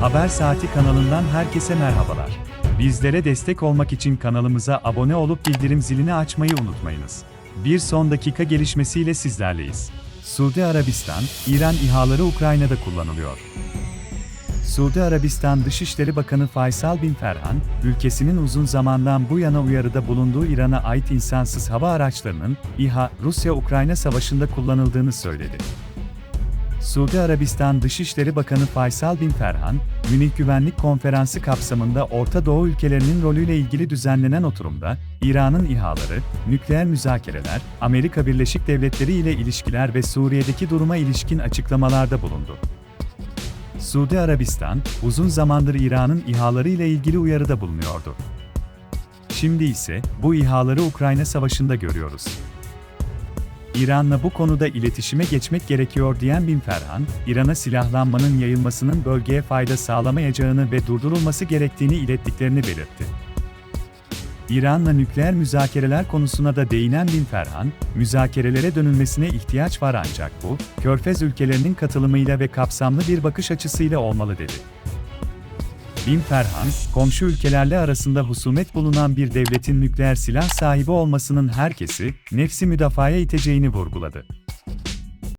Haber Saati kanalından herkese merhabalar. Bizlere destek olmak için kanalımıza abone olup bildirim zilini açmayı unutmayınız. Bir son dakika gelişmesiyle sizlerleyiz. Suudi Arabistan, İran İHA'ları Ukrayna'da kullanılıyor. Suudi Arabistan Dışişleri Bakanı Faysal bin Ferhan, ülkesinin uzun zamandan bu yana uyarıda bulunduğu İran'a ait insansız hava araçlarının İHA, Rusya-Ukrayna savaşında kullanıldığını söyledi. Suudi Arabistan Dışişleri Bakanı Faysal bin Ferhan, Münih Güvenlik Konferansı kapsamında Orta Doğu ülkelerinin rolüyle ilgili düzenlenen oturumda, İran'ın İHA'ları, nükleer müzakereler, Amerika Birleşik Devletleri ile ilişkiler ve Suriye'deki duruma ilişkin açıklamalarda bulundu. Suudi Arabistan, uzun zamandır İran'ın İHA'ları ile ilgili uyarıda bulunuyordu. Şimdi ise bu İHA'ları Ukrayna Savaşı'nda görüyoruz. İran'la bu konuda iletişime geçmek gerekiyor diyen Bin Ferhan, İran'a silahlanmanın yayılmasının bölgeye fayda sağlamayacağını ve durdurulması gerektiğini ilettiklerini belirtti. İran'la nükleer müzakereler konusuna da değinen Bin Ferhan, müzakerelere dönülmesine ihtiyaç var ancak bu, Körfez ülkelerinin katılımıyla ve kapsamlı bir bakış açısıyla olmalı dedi. Bin Ferhan, komşu ülkelerle arasında husumet bulunan bir devletin nükleer silah sahibi olmasının herkesi, nefsi müdafaya iteceğini vurguladı.